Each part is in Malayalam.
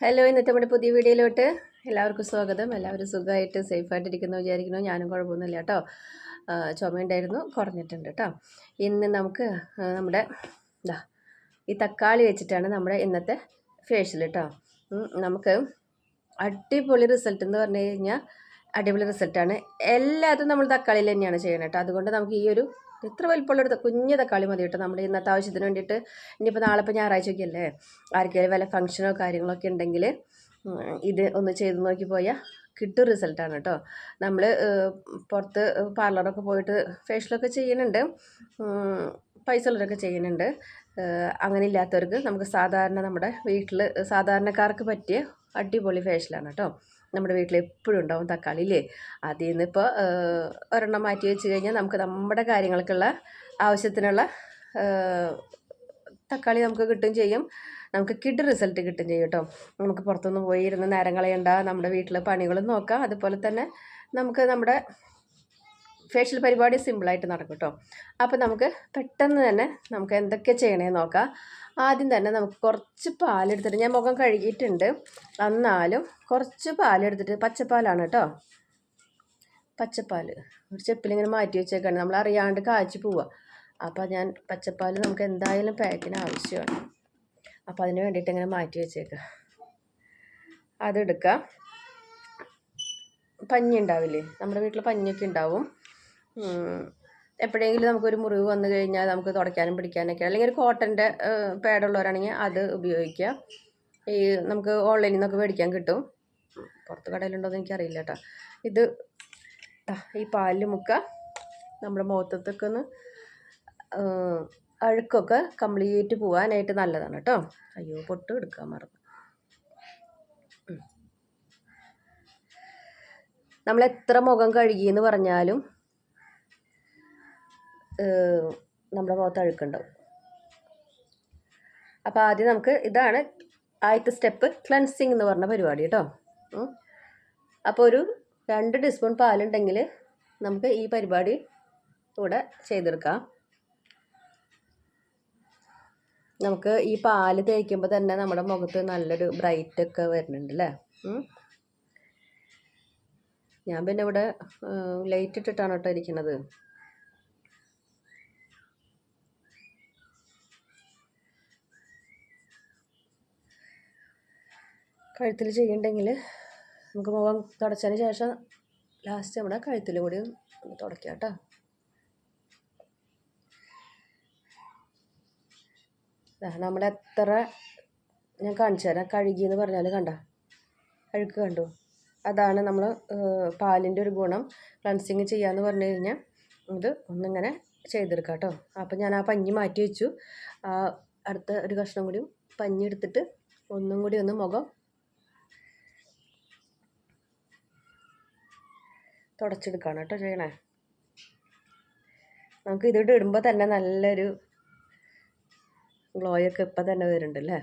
ഹലോ ഇന്നത്തെ നമ്മുടെ പുതിയ വീഡിയോയിലോട്ട് എല്ലാവർക്കും സ്വാഗതം. എല്ലാവരും സുഖമായിട്ട് സേഫായിട്ടിരിക്കുന്നു വിചാരിക്കുന്നു. ഞാനും കുഴപ്പമൊന്നുമില്ല കേട്ടോ. ചുമയുണ്ടായിരുന്നു. കുറഞ്ഞിട്ടുണ്ട് കേട്ടോ. ഇന്ന് നമുക്ക് നമ്മുടെ ഇതാ ഈ തക്കാളി വെച്ചിട്ടാണ് നമ്മുടെ ഇന്നത്തെ ഫേഷ്യൽ കേട്ടോ നമുക്ക് അടിപൊളി റിസൾട്ട് എന്ന് പറഞ്ഞു കഴിഞ്ഞാൽ അടിപൊളി റിസൾട്ടാണ് എല്ലാതും നമ്മൾ തക്കാളിയിൽ തന്നെയാണ് ചെയ്യണം കേട്ടോ. അതുകൊണ്ട് നമുക്ക് ഈ ഒരു ഇത്ര വലിപ്പമുള്ള ഒരു ത- കളി മതി കേട്ടോ നമ്മുടെ ഇന്നത്തെ ആവശ്യത്തിന് വേണ്ടിയിട്ട്. ഇനിയിപ്പോൾ നാളെ ഇപ്പോൾ ഞായറാഴ്ചയൊക്കെ അല്ലേ ആർക്കെങ്കിലും വല്ല ഫംഗ്ഷനോ കാര്യങ്ങളൊക്കെ ഉണ്ടെങ്കിൽ ഇത് ഒന്ന് ചെയ്ത് നോക്കി പോയാൽ കിട്ടും റിസൾട്ടാണ് കേട്ടോ. നമ്മൾ പുറത്ത് പാർലറൊക്കെ പോയിട്ട് ഫേഷ്യലൊക്കെ ചെയ്യുന്നുണ്ട്. പൈസ ഉള്ളവരൊക്കെ ചെയ്യുന്നുണ്ട്. അങ്ങനെ ഇല്ലാത്തവർക്ക് നമുക്ക് സാധാരണ നമ്മുടെ വീട്ടിൽ സാധാരണക്കാർക്ക് പറ്റിയ അടിപൊളി ഫേഷ്യലാണ് കേട്ടോ. നമ്മുടെ വീട്ടിൽ എപ്പോഴും ഉണ്ടാവും തക്കാളി ഇല്ലേ? അതിൽ നിന്ന് ഇപ്പോൾ ഒരെണ്ണം മാറ്റി വെച്ച് കഴിഞ്ഞാൽ നമുക്ക് നമ്മുടെ കാര്യങ്ങൾക്കുള്ള ആവശ്യത്തിനുള്ള തക്കാളി നമുക്ക് കിട്ടും ചെയ്യും. നമുക്ക് കിഡ് റിസൾട്ട് കിട്ടും ചെയ്യും കേട്ടോ. നമുക്ക് പുറത്തൊന്നും പോയി ഇരുന്ന് നേരം കളയണ്ട. നമ്മുടെ വീട്ടിലെ പണികളും നോക്കാം. അതുപോലെ തന്നെ നമുക്ക് നമ്മുടെ ഫേഷ്യൽ പരിപാടി സിമ്പിളായിട്ട് നടക്കും കേട്ടോ അപ്പോൾ നമുക്ക് പെട്ടെന്ന് തന്നെ നമുക്ക് എന്തൊക്കെ ചെയ്യണേ നോക്കാം. ആദ്യം തന്നെ നമുക്ക് കുറച്ച് പാലെടുത്തിട്ട് ഞാൻ മുഖം കഴുകിയിട്ടുണ്ട്. എന്നാലും കുറച്ച് പാലെടുത്തിട്ട് പച്ചപ്പാലാണ് കേട്ടോ പച്ചപ്പാൽ ഒരു ചെപ്പിലിങ്ങനെ മാറ്റി വെച്ചേക്കാണ്. നമ്മൾ അറിയാണ്ട് കാച്ചി പോവുക അപ്പോൾ ഞാൻ പച്ചപ്പാൽ നമുക്ക് എന്തായാലും പാക്കിന് ആവശ്യമാണ്. അപ്പോൾ അതിന് വേണ്ടിയിട്ട് ഇങ്ങനെ മാറ്റി വെച്ചേക്കുക അതെടുക്കുക പഞ്ഞി ഉണ്ടാവില്ലേ? നമ്മുടെ വീട്ടിൽ പഞ്ഞിയൊക്കെ ഉണ്ടാവും. എപ്പോഴെങ്കിലും നമുക്കൊരു മുറിവ് വന്നു കഴിഞ്ഞാൽ നമുക്ക് തുടയ്ക്കാനും പിടിക്കാനൊക്കെ അല്ലെങ്കിൽ ഒരു കോട്ടന്റെ പേടുള്ളവരാണെങ്കിൽ അത് ഉപയോഗിക്കുക. ഈ നമുക്ക് ഓൺലൈനിൽ നിന്നൊക്കെ മേടിക്കാൻ കിട്ടും. പുറത്ത് കടയിലുണ്ടോ എന്ന് എനിക്കറിയില്ല കേട്ടോ ഇത് ഈ പാലിൽ മുക്ക. നമ്മുടെ മുഖത്തൊക്കെ ഒന്ന് അഴുക്കൊക്കെ കംപ്ലീറ്റ് പോകാനായിട്ട് നല്ലതാണ് കേട്ടോ അയ്യോ പൊട്ട് എടുക്കാൻ മറന്നു. നമ്മൾ എത്ര മുഖം കഴുകിയെന്ന് പറഞ്ഞാലും നമ്മുടെ മുഖത്ത് അഴുക്കുണ്ടാവും. അപ്പോൾ ആദ്യം നമുക്ക് ഇതാണ് ആദ്യത്തെ സ്റ്റെപ്പ് ക്ലൻസിങ് എന്ന് പറഞ്ഞ പരിപാടി കേട്ടോ. അപ്പോൾ ഒരു രണ്ട് ടീസ്പൂൺ പാലുണ്ടെങ്കിൽ നമുക്ക് ഈ പരിപാടി ഇവിടെ ചെയ്തെടുക്കാം. നമുക്ക് ഈ പാൽ തേക്കുമ്പോൾ തന്നെ നമ്മുടെ മുഖത്ത് നല്ലൊരു ബ്രൈറ്റ് ഒക്കെ വരുന്നുണ്ട് അല്ലേ ഞാൻ പിന്നെ ഇവിടെ ലൈറ്റ് ഇട്ടിട്ടാണ് കേട്ടോ ഇരിക്കുന്നത് കഴുത്തിൽ ചെയ്യണ്ടെങ്കിൽ നമുക്ക് മുഖം തുടച്ചതിന് ശേഷം ലാസ്റ്റ് നമ്മുടെ കഴുത്തിൽ കൂടി ഒന്ന് തുടയ്ക്കാം കേട്ടോ. നമ്മൾ എത്ര ഞാൻ കാണിച്ചു തരാം. കഴുകി എന്ന് പറഞ്ഞാൽ കണ്ട? അഴുക്ക് കണ്ടു? അതാണ് നമ്മൾ പാലിന്റെ ഒരു ഗുണം. ക്ലൻസിങ് ചെയ്യാന്ന് പറഞ്ഞു കഴിഞ്ഞാൽ ഇത് ഒന്നിങ്ങനെ ചെയ്തെടുക്കാം കേട്ടോ. അപ്പം ഞാൻ ആ പഞ്ഞി മാറ്റി വെച്ചു. അടുത്ത ഒരു കഷ്ണം കൂടി പഞ്ഞി എടുത്തിട്ട് ഒന്നും കൂടി ഒന്ന് മുഖം തുടച്ചെടുക്കുകയാണ് കേട്ടോ ചെയ്യണേ. നമുക്ക് ഇതിട്ട് ഇടുമ്പോൾ തന്നെ നല്ലൊരു ഗ്ലോയൊക്കെ ഇപ്പം തന്നെ വരുന്നുണ്ട് അല്ലേ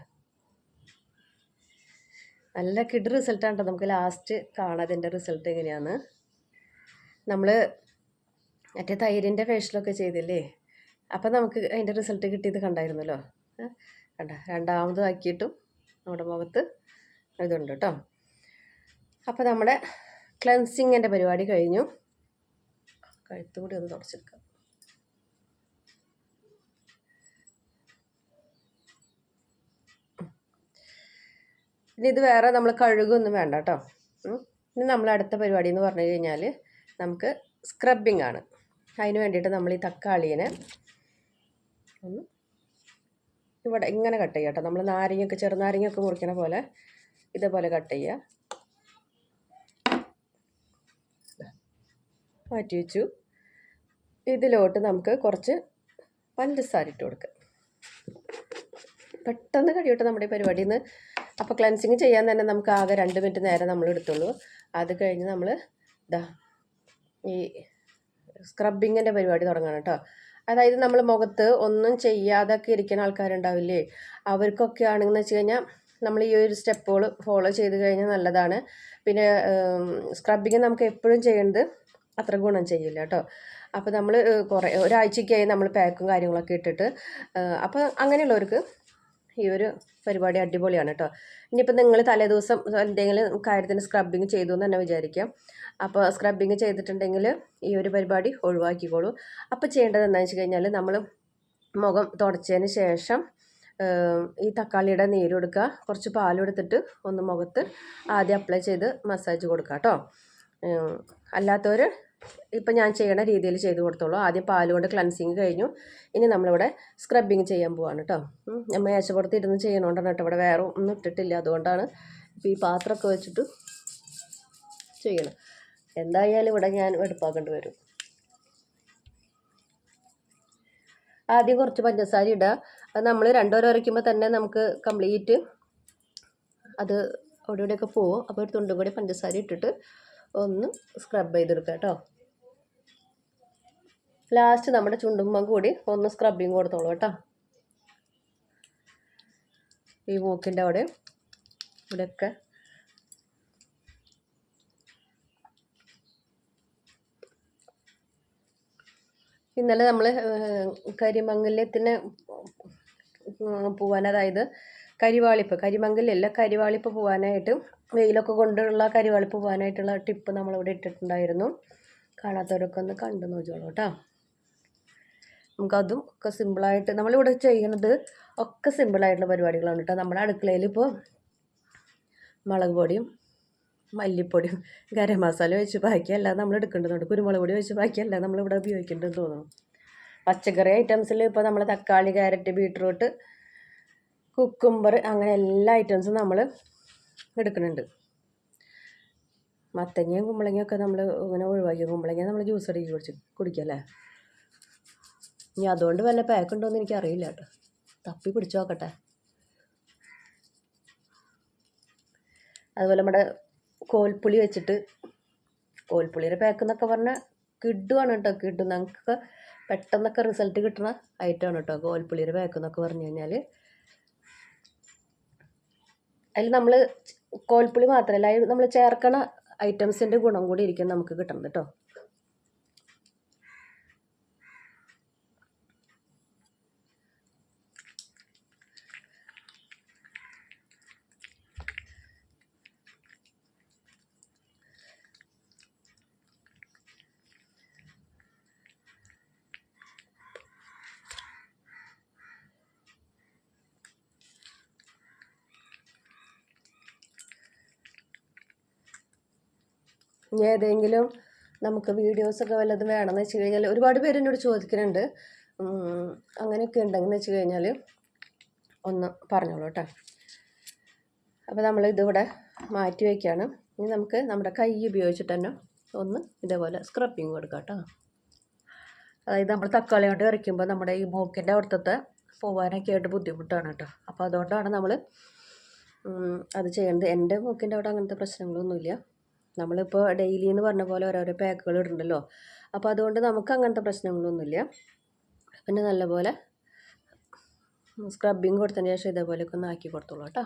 നല്ല കിഡ് റിസൾട്ടാണ് കേട്ടോ നമുക്ക് ലാസ്റ്റ് കാണാം ഇതിന്റെ റിസൾട്ട് എങ്ങനെയാണ്? നമ്മൾ മറ്റേ തൈരിന്റെ ഫേഷ്യലൊക്കെ ചെയ്തില്ലേ? അപ്പം നമുക്ക് അതിന്റെ റിസൾട്ട് കിട്ടിയത് കണ്ടായിരുന്നല്ലോ? കണ്ട. രണ്ടാമത് ആക്കിയിട്ടും നമ്മുടെ മുഖത്ത് ഇതുണ്ട് കേട്ടോ. അപ്പോൾ നമ്മുടെ ക്ലൻസിങ്ങിന്റെ പരിപാടി കഴിഞ്ഞു. കഴുത്തുകൂടി ഒന്ന് തുടച്ചെടുക്കാം. ഇനി ഇത് വേറെ നമ്മൾ കഴുകൊന്നും വേണ്ട കേട്ടോ. ഇനി നമ്മൾ അടുത്ത പരിപാടി എന്ന് പറഞ്ഞു കഴിഞ്ഞാൽ നമുക്ക് സ്ക്രബിങ് ആണ്. അതിന് വേണ്ടിയിട്ട് നമ്മൾ ഈ തക്കാളീനെ ഒന്ന് ഇവിടെ ഇങ്ങനെ കട്ട് ചെയ്യാം കേട്ടോ. നമ്മൾ നാരങ്ങയൊക്കെ ചെറുനാരങ്ങയൊക്കെ മുറിക്കണ പോലെ ഇതേപോലെ കട്ട് ചെയ്യുക മാറ്റി വെച്ചു. ഇതിലോട്ട് നമുക്ക് കുറച്ച് പഞ്ചസാര ഇട്ട് കൊടുക്കുക പെട്ടെന്ന് കഴിയട്ടെ നമ്മുടെ പരിപാടിയിൽ നിന്ന് അപ്പോൾ ക്ലൻസിങ് ചെയ്യാൻ തന്നെ നമുക്ക് ആകെ രണ്ട് മിനിറ്റ് നേരം നമ്മൾ എടുത്തുള്ളൂ. അത് കഴിഞ്ഞ് നമ്മൾ ഇതാ ഈ സ്ക്രബിങ്ങിന്റെ പരിപാടി തുടങ്ങണം കേട്ടോ. അതായത് നമ്മൾ മുഖത്ത് ഒന്നും ചെയ്യാതൊക്കെ ഇരിക്കുന്ന ആൾക്കാരുണ്ടാവില്ലേ? അവർക്കൊക്കെ ആണെന്ന് വെച്ച് കഴിഞ്ഞാൽ നമ്മൾ ഈ ഒരു സ്റ്റെപ്പുകൾ ഫോളോ ചെയ്ത് കഴിഞ്ഞാൽ നല്ലതാണ്. പിന്നെ സ്ക്രബിങ് നമുക്ക് എപ്പോഴും ചെയ്യേണ്ടത് അത്ര ഗുണം ചെയ്യില്ല കേട്ടോ അപ്പോൾ നമ്മൾ കുറേ ഒരാഴ്ചയ്ക്കായി നമ്മൾ പാക്കും കാര്യങ്ങളൊക്കെ ഇട്ടിട്ട് അപ്പോൾ അങ്ങനെയുള്ളവർക്ക് ഈ ഒരു പരിപാടി അടിപൊളിയാണ് കേട്ടോ ഇനിയിപ്പോൾ നിങ്ങൾ തലേദിവസം എന്തെങ്കിലും കാര്യത്തിന് സ്ക്രബിങ് ചെയ്തു എന്ന് തന്നെ വിചാരിക്കാം. അപ്പോൾ സ്ക്രബിങ് ചെയ്തിട്ടുണ്ടെങ്കിൽ ഈ ഒരു പരിപാടി ഒഴിവാക്കിക്കോളൂ. അപ്പോൾ ചെയ്യേണ്ടത് എന്താണെന്ന് വെച്ച് കഴിഞ്ഞാൽ നമ്മൾ മുഖം തുടച്ചതിന് ശേഷം ഈ തക്കാളിയുടെ നീര് കൊടുക്കുക. കുറച്ച് പാലെടുത്തിട്ട് ഒന്ന് മുഖത്ത് ആദ്യം അപ്ലൈ ചെയ്ത് മസാജ് കൊടുക്കുക കേട്ടോ അല്ലാത്തവർ ഇപ്പം ഞാൻ ചെയ്യണ രീതിയിൽ ചെയ്ത് കൊടുത്തോളൂ. ആദ്യം പാൽ കൊണ്ട് ക്ലൻസിങ് കഴിഞ്ഞു. ഇനി നമ്മളിവിടെ സ്ക്രബിങ് ചെയ്യാൻ പോവാണ് കേട്ടോ ഞാൻ മേശപ്പുറത്ത് ഇരുന്ന് ചെയ്യണോണ്ടാണ് കേട്ടോ ഇവിടെ വേറെ ഒന്നും ഇട്ടിട്ടില്ല. അതുകൊണ്ടാണ് ഇപ്പോൾ ഈ പാത്രമൊക്കെ വെച്ചിട്ട് ചെയ്യണം. എന്തായാലും ഇവിടെ ഞാൻ എടുപ്പാക്കേണ്ടി വരും. ആദ്യം കുറച്ച് പഞ്ചസാര ഇടുക അത് നമ്മൾ രണ്ടോരം അരയ്ക്കുമ്പോൾ തന്നെ നമുക്ക് കംപ്ലീറ്റ് അത് അവിടെ ഇവിടെയൊക്കെ പോവും. അപ്പോൾ ഒരു തുണ്ടും കൂടി പഞ്ചസാര ഇട്ടിട്ട് ഒന്ന് സ്ക്രബ് ചെയ്തെടുക്കുക കേട്ടോ. ലാസ്റ്റ് നമ്മുടെ ചുണ്ടുമ്പം കൂടി ഒന്ന് സ്ക്രബിങ് കൊടുത്തോളൂ കേട്ടോ. ഈ മൂക്കിന്റെ അവിടെ ഇവിടെയൊക്കെ. ഇന്നലെ നമ്മൾ കരിമംഗല്യത്തിന് പോവാൻ അതായത് കരിവാളിപ്പ് കരിമംഗലല്ല കരിവാളിപ്പ് പോകാനായിട്ട് വെയിലൊക്കെ കൊണ്ടുള്ള കരിവാളിപ്പ് പോകാനായിട്ടുള്ള ടിപ്പ് നമ്മളിവിടെ ഇട്ടിട്ടുണ്ടായിരുന്നു. കാണാത്തവരൊക്കെ ഒന്ന് കണ്ടു നോക്കിയോളൂ കേട്ടോ. നമുക്കതും ഒക്കെ സിമ്പിളായിട്ട് നമ്മളിവിടെ ചെയ്യുന്നത് ഒക്കെ സിമ്പിളായിട്ടുള്ള പരിപാടികളാണ് കേട്ടോ. നമ്മുടെ അടുക്കളയിൽ ഇപ്പോൾ മുളക് പൊടിയും മല്ലിപ്പൊടിയും ഗരം മസാല വെച്ച് ബാക്കിയല്ല നമ്മൾ എടുക്കേണ്ടതുണ്ട്. കുരുമുളക് പൊടി വെച്ച് ബാക്കിയല്ല നമ്മളിവിടെ ഉപയോഗിക്കേണ്ടതെന്ന് തോന്നുന്നു. പച്ചക്കറി ഐറ്റംസിൽ ഇപ്പോൾ നമ്മൾ തക്കാളി ക്യാരറ്റ് ബീട്രൂട്ട് കുക്കുംബർ അങ്ങനെ എല്ലാ ഐറ്റംസും നമ്മൾ എടുക്കുന്നുണ്ട്. മത്തങ്ങയും കുമ്പളങ്ങയും ഒക്കെ നമ്മൾ ഇങ്ങനെ ഒഴിവാക്കി കുമ്പളങ്ങ നമ്മൾ ജ്യൂസ് അടിച്ച് കുടിച്ച് കുടിക്കല്ലേ ഇനി അതുകൊണ്ട് വല്ല പാക്ക് ഉണ്ടോയെന്ന് എനിക്കറിയില്ല കേട്ടോ. തപ്പി പിടിച്ചു നോക്കട്ടെ. അതുപോലെ നമ്മുടെ കോൽപ്പുളി വെച്ചിട്ട് കോൽപ്പുളിയുടെ പാക്ക് എന്നൊക്കെ പറഞ്ഞാൽ കിഡുവാണ് കേട്ടോ. കിഡു നമുക്ക് പെട്ടെന്നൊക്കെ റിസൾട്ട് കിട്ടുന്ന ഐറ്റമാണ് കേട്ടോ. കോൽപ്പുളിയുടെ പാക്ക് എന്നൊക്കെ പറഞ്ഞു കഴിഞ്ഞാൽ അതിൽ നമ്മൾ കോൽപ്പുളി മാത്രമല്ല അതിൽ നമ്മൾ ചേർക്കണ ഐറ്റംസിന്റെ ഗുണം കൂടി ഇരിക്കും നമുക്ക് കിട്ടുന്നത് കേട്ടോ ഇനി ഏതെങ്കിലും നമുക്ക് വീഡിയോസൊക്കെ വല്ലതും വേണമെന്ന് വെച്ച് കഴിഞ്ഞാൽ ഒരുപാട് പേര് എന്നോട് ചോദിക്കുന്നുണ്ട്. അങ്ങനെയൊക്കെ ഉണ്ടെന്ന് വെച്ച് കഴിഞ്ഞാൽ ഒന്ന് പറഞ്ഞോളൂ കേട്ടോ അപ്പോൾ നമ്മൾ ഇതിവിടെ മാറ്റി വയ്ക്കുകയാണ് ഇനി നമുക്ക് നമ്മുടെ കൈ ഉപയോഗിച്ചിട്ട് തന്നെ ഒന്ന് ഇതേപോലെ സ്ക്രബിങ് കൊടുക്കാം കേട്ടോ അതായത് നമ്മൾ തക്കാളി കൊണ്ട് ഇറക്കുമ്പോൾ നമ്മുടെ ഈ മൂക്കിന്റെ അവിടുത്തെ പോകാനൊക്കെ ആയിട്ട് ബുദ്ധിമുട്ടാണ് കേട്ടോ അപ്പോൾ അതുകൊണ്ടാണ് നമ്മൾ അത് ചെയ്യേണ്ടത്. എന്റെ മൂക്കിന്റെ അവിടെ അങ്ങനത്തെ പ്രശ്നങ്ങളൊന്നുമില്ല. നമ്മളിപ്പോൾ ഡെയിലി എന്ന് പറഞ്ഞ പോലെ ഓരോരോ പാക്കുകൾ ഇടുന്നുണ്ടല്ലോ അപ്പോൾ അതുകൊണ്ട് നമുക്ക് അങ്ങനത്തെ പ്രശ്നങ്ങളൊന്നുമില്ല. പിന്നെ നല്ലപോലെ സ്ക്രബിങ് കൊടുത്തതിന് ശേഷം ഇതേപോലെയൊക്കെ ഒന്ന് ആക്കി കൊടുത്തോളൂ കേട്ടോ.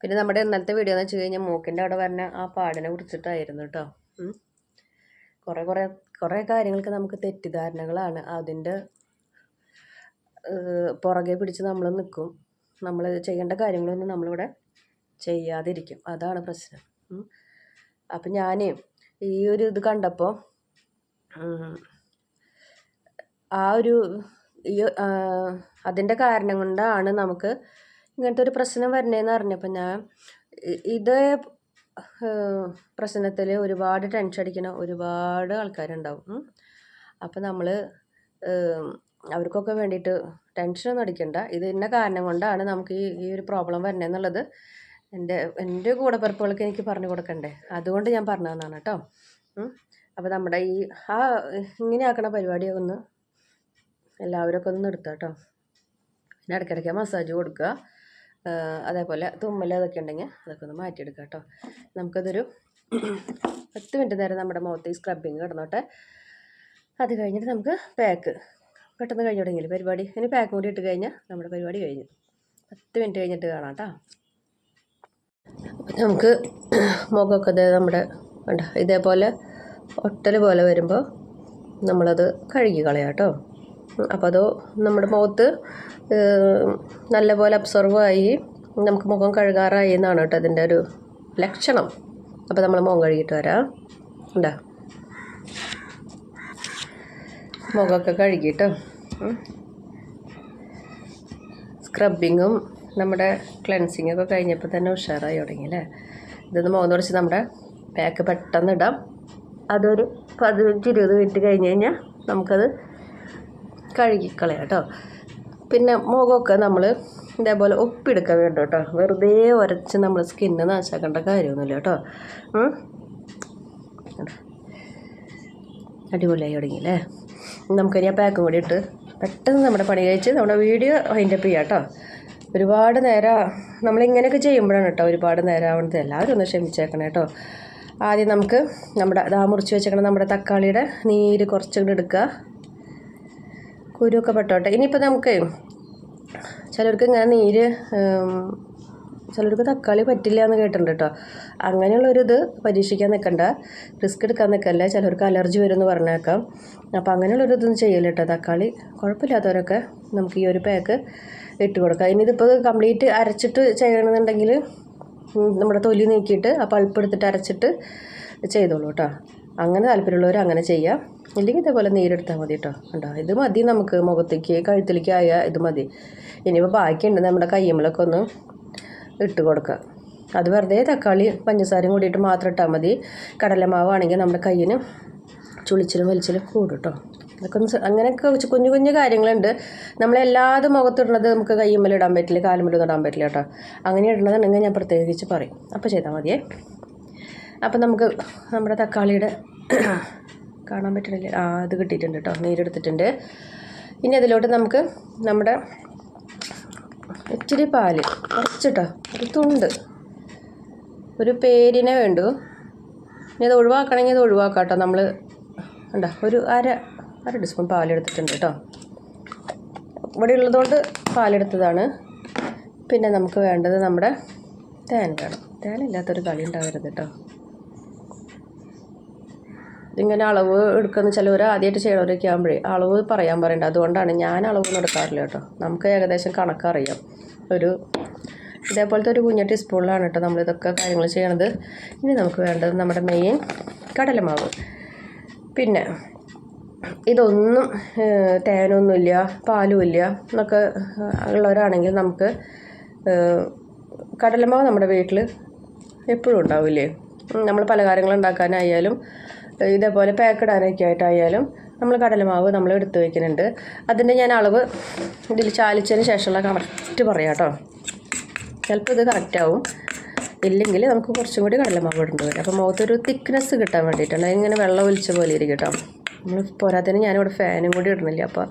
പിന്നെ നമ്മുടെ ഇന്നലത്തെ വീഡിയോ എന്ന് വെച്ച് കഴിഞ്ഞാൽ മൂക്കിന്റെ അവിടെ വരുന്ന ആ പാടിനെ കുറിച്ചിട്ടായിരുന്നു കേട്ടോ. കുറേ കുറേ കുറേ കാര്യങ്ങൾക്ക് നമുക്ക് തെറ്റിദ്ധാരണകളാണ്. അതിന്റെ പുറകെ പിടിച്ച് നമ്മൾ നിൽക്കും നമ്മൾ ചെയ്യേണ്ട കാര്യങ്ങളൊന്നും നമ്മളിവിടെ ചെയ്യാതിരിക്കും. അതാണ് പ്രശ്നം. അപ്പം ഞാൻ ഈ ഒരു ഇത് കണ്ടപ്പോൾ ആ ഒരു ഈ അതിന്റെ കാരണം കൊണ്ടാണ് നമുക്ക് ഇങ്ങനത്തെ ഒരു പ്രശ്നം വരണേന്ന് അറിഞ്ഞപ്പോൾ ഞാൻ ഇത് പ്രശ്നത്തിൽ ഒരുപാട് ടെൻഷൻ അടിക്കുന്ന ഒരുപാട് ആൾക്കാരുണ്ടാവും. അപ്പോൾ നമ്മൾ അവർക്കൊക്കെ വേണ്ടിയിട്ട് ടെൻഷനൊന്നും അടിക്കണ്ട. ഇത് ഇന്ന കാരണം കൊണ്ടാണ് നമുക്ക് ഈ ഈ ഒരു പ്രോബ്ലം വരണമെന്നുള്ളത് എന്റെ എന്റെ കൂടെ പിറപ്പുകൾക്ക് എനിക്ക് പറഞ്ഞു കൊടുക്കണ്ടേ? അതുകൊണ്ട് ഞാൻ പറഞ്ഞു തന്നാണ് കേട്ടോ അപ്പോൾ നമ്മുടെ ഈ ആ ഇങ്ങനെ ആക്കണ പരിപാടി ഒന്ന് എല്ലാവരും ഒക്കെ ഒന്ന് നിർത്തുക കേട്ടോ പിന്നെ ഇടയ്ക്കിടയ്ക്ക് മസാജ് കൊടുക്കുക. അതേപോലെ തുമ്മൽ അതൊക്കെ ഉണ്ടെങ്കിൽ അതൊക്കെ ഒന്ന് മാറ്റിയെടുക്കുക കേട്ടോ. നമുക്കതൊരു പത്ത് മിനിറ്റ് നേരം നമ്മുടെ മുഖത്ത് ഈ സ്ക്രബിങ് കിടന്നോട്ടെ. അത് കഴിഞ്ഞിട്ട് നമുക്ക് പാക്ക് പെട്ടെന്ന് കഴിഞ്ഞു തുടങ്ങിയില്ല പരിപാടി? ഇനി പാക്ക് കൂടി ഇട്ട് കഴിഞ്ഞാൽ നമ്മുടെ പരിപാടി കഴിഞ്ഞു. പത്ത് മിനിറ്റ് കഴിഞ്ഞിട്ട് കാണാം കേട്ടോ. നമുക്ക് മുഖമൊക്കെ അതായത് നമ്മുടെ വേണ്ട ഇതേപോലെ ഒട്ടൽ പോലെ വരുമ്പോൾ നമ്മളത് കഴുകി കളയാം കേട്ടോ. അപ്പോൾ അത് നമ്മുടെ മുഖത്ത് നല്ലപോലെ അബ്സർവ് ആയി നമുക്ക് മുഖം കഴുകാറായി എന്നാണ് കേട്ടോ അതിന്റെ ഒരു ലക്ഷണം. അപ്പോൾ നമ്മൾ മുഖം കഴുകിയിട്ട് വരാം. ഉണ്ടാ മുഖമൊക്കെ കഴുകിയിട്ട്. സ്ക്രബിങ്ങും നമ്മുടെ ക്ലെൻസിങ്ങൊക്കെ കഴിഞ്ഞപ്പോൾ തന്നെ ഉഷാറായി തുടങ്ങി അല്ലേ? ഇതൊന്ന് മുഖം തുടച്ച് നമ്മുടെ പാക്ക് പെട്ടെന്ന് ഇടാം. അതൊരു പതിനഞ്ച് ഇരുപത് മിനിറ്റ് കഴിഞ്ഞ് കഴിഞ്ഞാൽ നമുക്കത് കഴുകിക്കളയാം കേട്ടോ പിന്നെ മുഖമൊക്കെ നമ്മൾ ഇതേപോലെ ഒപ്പിയെടുക്കാൻ വേണ്ട കേട്ടോ വെറുതെ ഉരച്ച് നമ്മൾ സ്കിന്ന് നാശാക്കേണ്ട കാര്യമൊന്നുമില്ല കേട്ടോ. അടിപൊളിയായി തുടങ്ങിയില്ലേ? നമുക്കിനി ആ പാക്കും കൂടി ഇട്ട് പെട്ടെന്ന് നമ്മുടെ പണി കഴിച്ച് നമ്മുടെ വീഡിയോ അതിന്റെ അപ്പ് ചെയ്യാം കേട്ടോ. ഒരുപാട് നേരം നമ്മളിങ്ങനെയൊക്കെ ചെയ്യുമ്പോഴാണ് കേട്ടോ ഒരുപാട് നേരം ആവണത് എല്ലാവരും ഒന്ന് ക്ഷമിച്ചേക്കണം കേട്ടോ. ആദ്യം നമുക്ക് നമ്മുടെ ദാ മുറിച്ച് വെച്ചേക്കണം നമ്മുടെ തക്കാളിയുടെ നീര് കുറച്ചുകൂടി എടുക്കുക. കുരുവൊക്കെ പെട്ടോട്ടെ. ഇനിയിപ്പോൾ നമുക്ക് ചിലർക്ക് ഇങ്ങനെ നീര് ചിലർക്ക് തക്കാളി പറ്റില്ല എന്ന് കേട്ടിട്ടുണ്ട് കേട്ടോ. അങ്ങനെയുള്ളൊരിത് പരീക്ഷിക്കാൻ നിൽക്കണ്ട റിസ്ക് എടുക്കാൻ നിൽക്കല്ല ചിലർക്ക് അലർജി വരും എന്ന് പറഞ്ഞേക്കാം. അപ്പോൾ അങ്ങനെയുള്ളൊരിതൊന്നും ചെയ്യില്ല കേട്ടോ. തക്കാളി കുഴപ്പമില്ലാത്തവരൊക്കെ നമുക്ക് ഈ ഒരു പാക്ക് ഇട്ട് കൊടുക്കാം. ഇനി ഇതിപ്പോൾ കംപ്ലീറ്റ് അരച്ചിട്ട് ചെയ്യണമെന്നുണ്ടെങ്കിൽ നമ്മുടെ തൊലി നീക്കിയിട്ട് ആ പൾപ്പ് എടുത്തിട്ട് അരച്ചിട്ട് ചെയ്തോളൂ കേട്ടോ. അങ്ങനെ താല്പര്യമുള്ളവർ അങ്ങനെ ചെയ്യാം. ഇല്ലെങ്കിൽ ഇതേപോലെ നീരെടുത്താൽ മതി കേട്ടോ കണ്ടോ? ഇത് മതി നമുക്ക് മുഖത്തേക്ക് കഴുത്തിലേക്ക് ആയാൽ ഇത് മതി. ഇനിയിപ്പോൾ ബാക്കിയുണ്ട് നമ്മുടെ കയ്യമ്മലൊക്കെ ഒന്ന് ഇട്ട് കൊടുക്കുക അത് വെറുതെ തക്കാളി പഞ്ചസാരയും കൂടിയിട്ട് മാത്രം ഇട്ടാൽ മതി. കടലമാവാണെങ്കിൽ നമ്മുടെ കയ്യിന് ചുളിച്ചിലും വലിച്ചിലും കൂടും കേട്ടോ അതൊക്കെ ഒന്ന് അങ്ങനെയൊക്കെ കുഞ്ഞു കുഞ്ഞു കാര്യങ്ങളുണ്ട്. നമ്മളെല്ലാതും മുഖത്തിടുന്നത് നമുക്ക് കയ്യുമ്മലിടാൻ പറ്റില്ല കാലുമ്മലൊന്നും ഇടാൻ പറ്റില്ല കേട്ടോ അങ്ങനെ ഇടണമെന്നുണ്ടെങ്കിൽ ഞാൻ പ്രത്യേകിച്ച് പറയും. അപ്പോൾ ചെയ്താൽ മതിയേ. അപ്പം നമുക്ക് നമ്മുടെ തക്കാളിയുടെ കാണാൻ പറ്റണില്ല. ആ അത് കിട്ടിയിട്ടുണ്ട് കേട്ടോ നീരെടുത്തിട്ടുണ്ട്. ഇനി അതിലോട്ട് നമുക്ക് നമ്മുടെ ഇച്ചിരി പാൽ. കുറച്ചിട്ടോ? ഒരു തുണ്ട്. ഒരു പേരിനെ വേണ്ടു. ഇനി അത് ഒഴിവാക്കണമെങ്കിൽ അത് ഒഴിവാക്കാം കേട്ടോ നമ്മൾ ഉണ്ടോ ഒരു അര അര ടീസ്പൂൺ പാലെടുത്തിട്ടുണ്ട് കേട്ടോ ഇവിടെ ഉള്ളതുകൊണ്ട് പാലെടുത്തതാണ്. പിന്നെ നമുക്ക് വേണ്ടത് നമ്മുടെ തേൻ വേണം. തേനില്ലാത്തൊരു കളി ഉണ്ടാവരുത് കേട്ടോ ഇങ്ങനെ അളവ് എടുക്കുന്ന ചിലവർ ആദ്യമായിട്ട് ചെയ്യണവരൊക്കെ ആകുമ്പോഴേ അളവ് പറയാൻ പറയണ്ട. അതുകൊണ്ടാണ് ഞാൻ അളവൊന്നും എടുക്കാറില്ല കേട്ടോ. നമുക്ക് ഏകദേശം കണക്കറിയാം ഒരു ഇതേപോലത്തെ ഒരു കുഞ്ഞ ടീസ്പൂണിലാണ് കേട്ടോ നമ്മളിതൊക്കെ കാര്യങ്ങൾ ചെയ്യണത്. ഇനി നമുക്ക് വേണ്ടത് നമ്മുടെ മെയിൻ കടലമാവ്. പിന്നെ ഇതൊന്നും തേനൊന്നുമില്ല പാലുമില്ല എന്നൊക്കെ ഉള്ളവരാണെങ്കിൽ നമുക്ക് കടലമാവ് നമ്മുടെ വീട്ടിൽ എപ്പോഴും ഉണ്ടാവില്ലേ? നമ്മൾ പലഹാരങ്ങൾ ഉണ്ടാക്കാനായാലും ഇതേപോലെ പാക്ക് ഇടാനൊക്കെ ആയിട്ടായാലും നമ്മൾ കടലമാവ് നമ്മൾ എടുത്തു വയ്ക്കുന്നുണ്ട് അതിന്റെ ഞാൻ അളവ് ഇതിൽ ചാലിച്ചതിന് ശേഷമുള്ള കറക്റ്റ് പറയാം കേട്ടോ. ചിലപ്പോൾ ഇത് കറക്റ്റ് ആവും. ഇല്ലെങ്കിൽ നമുക്ക് കുറച്ചും കൂടി കടലമാവ് ഇടേണ്ടി വരും. അപ്പോൾ മുഖത്തൊരു തിക്നെസ് കിട്ടാൻ വേണ്ടിയിട്ടാണ്. ഇങ്ങനെ വെള്ളം ഒലിച്ച പോലെ ഇരിക്കും കേട്ടോ. നമ്മൾ പോരാത്തതിന് ഞാനിവിടെ ഫാനും കൂടി ഇടുന്നില്ല. അപ്പോൾ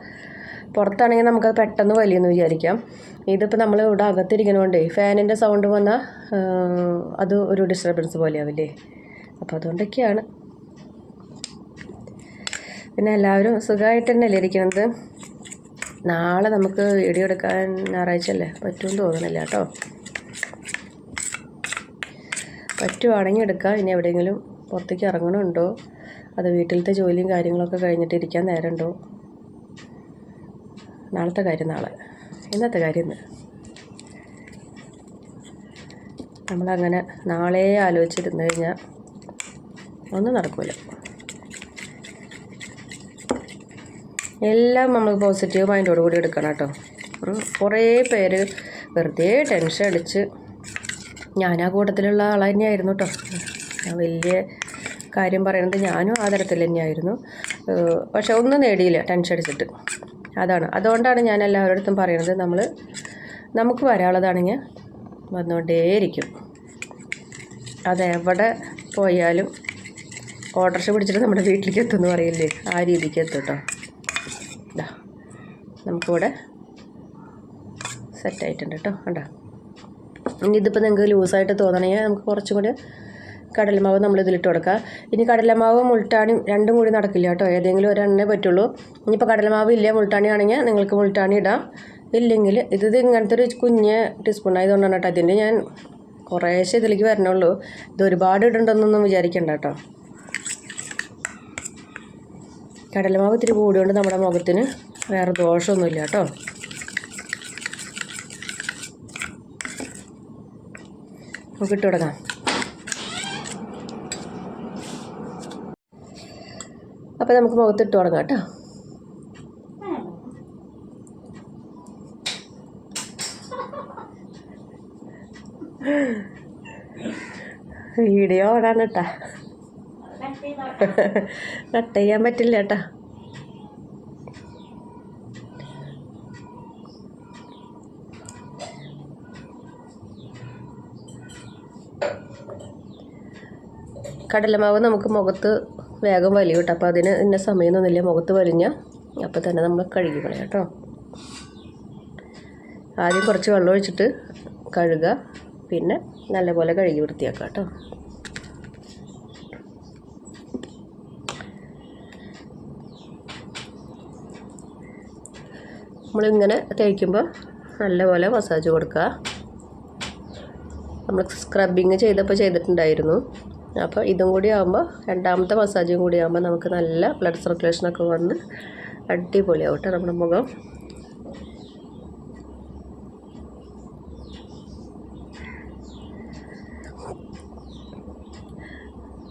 പുറത്താണെങ്കിൽ നമുക്കത് പെട്ടെന്ന് വലിയെന്ന് വിചാരിക്കാം. ഇതിപ്പോൾ നമ്മൾ ഇവിടെ അകത്തിരിക്കണോണ്ടേ ഫാനിന്റെ സൗണ്ട് വന്നാൽ അത് ഒരു ഡിസ്റ്റർബൻസ് പോലെയാവില്ലേ? അപ്പോൾ അതുകൊണ്ടൊക്കെയാണ് പിന്നെ എല്ലാവരും സുഖമായിട്ട് തന്നെയല്ലേ ഇരിക്കുന്നത്? നാളെ നമുക്ക് വീഡിയോ എടുക്കാൻ ഞായറാഴ്ച അല്ലേ പറ്റുമെന്ന് തോന്നുന്നില്ല കേട്ടോ. പറ്റുവാണെങ്കിൽ എടുക്കാം. ഇനി എവിടെയെങ്കിലും പുറത്തേക്ക് ഇറങ്ങണമുണ്ടോ അത് വീട്ടിലത്തെ ജോലിയും കാര്യങ്ങളൊക്കെ കഴിഞ്ഞിട്ട് ഇരിക്കാൻ നേരമുണ്ടോ? നാളത്തെ കാര്യം നാളെ. ഇന്നത്തെ കാര്യം ഇന്ന്. നമ്മളങ്ങനെ നാളെ ആലോചിച്ചിരുന്നു കഴിഞ്ഞാൽ ഒന്നും നടക്കില്ല എല്ലാം നമ്മൾ പോസിറ്റീവ് മൈൻഡോട് കൂടി എടുക്കണം കേട്ടോ. കുറേ പേര് വെറുതെ ടെൻഷൻ അടിച്ച് ഞാൻ ആ കൂട്ടത്തിലുള്ള ആൾ തന്നെയായിരുന്നു കേട്ടോ. ഞാൻ വലിയ കാര്യം പറയുന്നത് ഞാനും ആ തരത്തിൽ തന്നെയായിരുന്നു. പക്ഷെ ഒന്നും നേടിയില്ല ടെൻഷൻ അടിച്ചിട്ട്. അതാണ്. അതുകൊണ്ടാണ് ഞാൻ എല്ലാവരോടത്തും പറയുന്നത് നമ്മൾ നമുക്ക് വരാനുള്ളതാണെങ്കിൽ വന്നുകൊണ്ടേയിരിക്കും അതെവിടെ പോയാലും ഓട്ടർഷ പിടിച്ചിട്ട് നമ്മുടെ വീട്ടിലേക്ക് എത്തുമെന്ന് പറയില്ലേ? ആ രീതിക്ക് എത്തും കേട്ടോ. നമുക്കിവിടെ സെറ്റായിട്ടുണ്ട് കേട്ടോ കണ്ടോ? ഇനി ഇതിപ്പോൾ നിങ്ങൾക്ക് ലൂസായിട്ട് തോന്നണമെങ്കിൽ നമുക്ക് കുറച്ചും കൂടി കടലമാവ് നമ്മൾ ഇതിലിട്ട് കൊടുക്കുക ഇനി കടലമാവ് മുൾട്ടാണി രണ്ടും കൂടി നടക്കില്ല കേട്ടോ ഏതെങ്കിലും ഒരെണ്ണേ പറ്റുള്ളൂ. ഇനിയിപ്പോൾ കടലമാവ് ഇല്ല മുൾട്ടാണി ആണെങ്കിൽ നിങ്ങൾക്ക് മുൾട്ടാണി ഇടാം. ഇല്ലെങ്കിൽ ഇത് ഇങ്ങനത്തെ ഒരു കുഞ്ഞ് ടീസ്പൂൺ ആയതുകൊണ്ടാണ് കേട്ടോ അതിന്റെ ഞാൻ കുറേശ്ശെ ഇതിലേക്ക് വരണുള്ളൂ. ഇത് ഒരുപാട് ഇടണ്ടെന്നൊന്നും വിചാരിക്കണ്ട കേട്ടോ കടലമാവ് ഇത്തിരി കൂടിയോണ്ട് നമ്മുടെ മുഖത്തിന് വേറെ ദോഷമൊന്നുമില്ല കേട്ടോ. നമുക്ക് ഇട്ട് തുടങ്ങാം അപ്പോൾ നമുക്ക് മുഖത്തിട്ട് തുടങ്ങാം കേട്ടോ. വീഡിയോ ഓടാണ് കേട്ടാ കട്ട് ചെയ്യാൻ പറ്റില്ല കേട്ടാ. കടലമാവ് നമുക്ക് മുഖത്ത് വേഗം വലിയ കിട്ടും അപ്പോൾ അതിന് ഇന്ന സമയമൊന്നുമില്ല. മുഖത്ത് വലിഞ്ഞ അപ്പോൾ തന്നെ നമ്മൾ കഴുകി കളയാം കേട്ടോ. ആദ്യം കുറച്ച് വെള്ളം ഒഴിച്ചിട്ട് കഴുകുക. പിന്നെ നല്ലപോലെ കഴുകി വൃത്തിയാക്കുക കേട്ടോ. നമ്മളിങ്ങനെ തേക്കുമ്പോൾ നല്ലപോലെ മസാജ് കൊടുക്കുക. നമ്മൾ സ്ക്രബിങ് ചെയ്തപ്പോൾ ചെയ്തിട്ടുണ്ടായിരുന്നു. അപ്പോൾ ഇതും കൂടി ആകുമ്പോൾ രണ്ടാമത്തെ മസാജും കൂടി ആകുമ്പോൾ നമുക്ക് നല്ല ബ്ലഡ് സർക്കുലേഷനൊക്കെ വന്ന് അടിപൊളിയാവട്ടെ നമ്മുടെ മുഖം.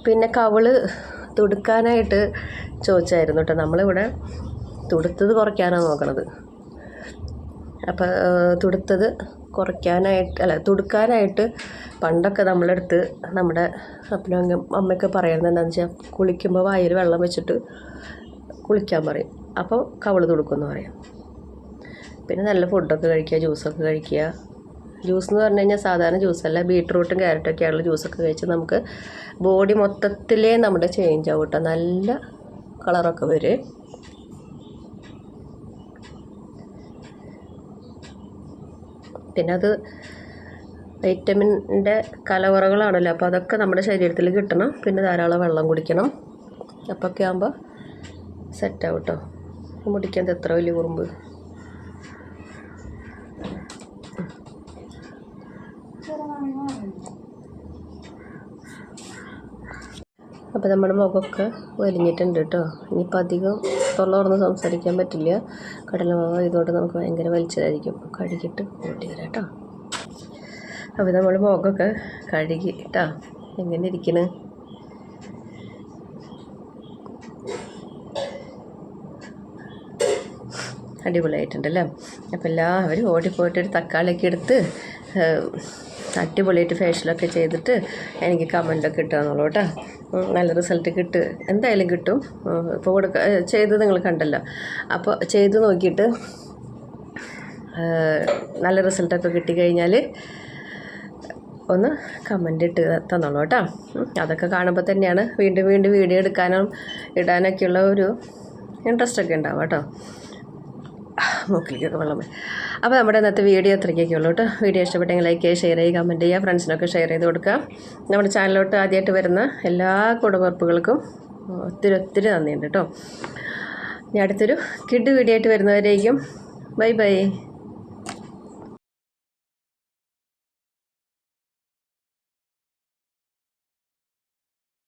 പിന്നെ കവൾ തുടുക്കാനായിട്ട് ചോദിച്ചായിരുന്നു കേട്ടോ. നമ്മളിവിടെ തുടുത്തത് കുറയ്ക്കാനാണ് നോക്കണത്. അപ്പോൾ തുടുത്തത് കുറയ്ക്കാനായിട്ട് അല്ല തുടുക്കാനായിട്ട് പണ്ടൊക്കെ നമ്മളെടുത്ത് നമ്മുടെ അപ്പനും അമ്മയൊക്കെ പറയുന്നത് എന്താണെന്ന് വെച്ചാൽ കുളിക്കുമ്പോൾ വായിൽ വെള്ളം വെച്ചിട്ട് കുളിക്കാൻ പറയും. അപ്പോൾ കവൾ തുടുക്കുമെന്ന് പറയും. പിന്നെ നല്ല ഫുഡൊക്കെ കഴിക്കുക ജ്യൂസൊക്കെ കഴിക്കുക. ജ്യൂസ് എന്ന് പറഞ്ഞു കഴിഞ്ഞാൽ സാധാരണ ജ്യൂസല്ല ബീട്രൂട്ടും ക്യാരറ്റൊക്കെയുള്ള ജ്യൂസൊക്കെ കഴിച്ച് നമുക്ക് ബോഡി മൊത്തത്തിലേ നമ്മുടെ ചേഞ്ച് ആവും കേട്ടോ. നല്ല കളറൊക്കെ വരും. പിന്നെ അത് വൈറ്റമിന്റെ കലവറകളാണല്ലോ. അപ്പോൾ അതൊക്കെ നമ്മുടെ ശരീരത്തിൽ കിട്ടണം. പിന്നെ ധാരാളം വെള്ളം കുടിക്കണം. അപ്പൊക്കെ ആകുമ്പോൾ സെറ്റാവും കേട്ടോ മുടിക്കാൻ എത്ര വലിയ കുറുമ്പ്? അപ്പോൾ നമ്മുടെ മുഖമൊക്കെ വലിഞ്ഞിട്ടുണ്ട് കേട്ടോ ഇനിയിപ്പോൾ അധികം തൊള്ള തുറന്ന് സംസാരിക്കാൻ പറ്റില്ല. കടലമാവ് ഇതുകൊണ്ട് നമുക്ക് ഭയങ്കര വലിച്ചതായിരിക്കും. കഴുകിയിട്ട് കൂട്ടി വരാം കേട്ടോ അപ്പോൾ നമ്മൾ മുഖമൊക്കെ കഴുകി കേട്ടോ എങ്ങനെ ഇരിക്കണ്? അടിപൊളിയായിട്ടുണ്ടല്ലേ? അപ്പോൾ എല്ലാവരും ഓടിപ്പോയിട്ട് ഒരു തക്കാളിയൊക്കെ എടുത്ത് അടിപൊളിയായിട്ട് ഫേഷ്യലൊക്കെ ചെയ്തിട്ട് എനിക്ക് കമന്റൊക്കെ കിട്ടുകയെന്നുള്ളൂ കേട്ടോ നല്ല റിസൾട്ട് കിട്ടും എന്തായാലും കിട്ടും. ഇപ്പോൾ കൊടുക്ക ചെയ്ത് നിങ്ങൾ കണ്ടല്ലോ. അപ്പോൾ ചെയ്ത് നോക്കിയിട്ട് നല്ല റിസൾട്ടൊക്കെ കിട്ടിക്കഴിഞ്ഞാൽ ഒന്ന് കമന്റ് ഇട്ട് തന്നോളൂ കേട്ടോ. അതൊക്കെ കാണുമ്പോൾ തന്നെയാണ് വീണ്ടും വീണ്ടും വീഡിയോ എടുക്കാനും ഇടാനൊക്കെയുള്ള ഒരു ഇൻട്രസ്റ്റ് ഒക്കെ ഉണ്ടാവും കേട്ടോ. മൂക്കിലേക്കൊക്കെ വെള്ളം അപ്പോൾ നമ്മുടെ ഇന്നത്തെ വീഡിയോ അത്രയ്ക്കൊക്കെ കേട്ടോ. വീഡിയോ ഇഷ്ടപ്പെട്ടെങ്കിൽ ലൈക്ക് ചെയ്യുക ഷെയർ ചെയ്യുക കമന്റ് ചെയ്യുക ഫ്രണ്ട്സിനൊക്കെ ഷെയർ ചെയ്ത് കൊടുക്കുക. നമ്മുടെ ചാനലിലോട്ട് ആദ്യമായിട്ട് വരുന്ന എല്ലാ കുടുംബർപ്പുകൾക്കും ഒത്തിരി ഒത്തിരി നന്ദിയുണ്ട് കേട്ടോ. ഞാൻ അടുത്തൊരു കിഡ് വീഡിയോ ആയിട്ട് വരുന്നവരേക്കും. Bye bye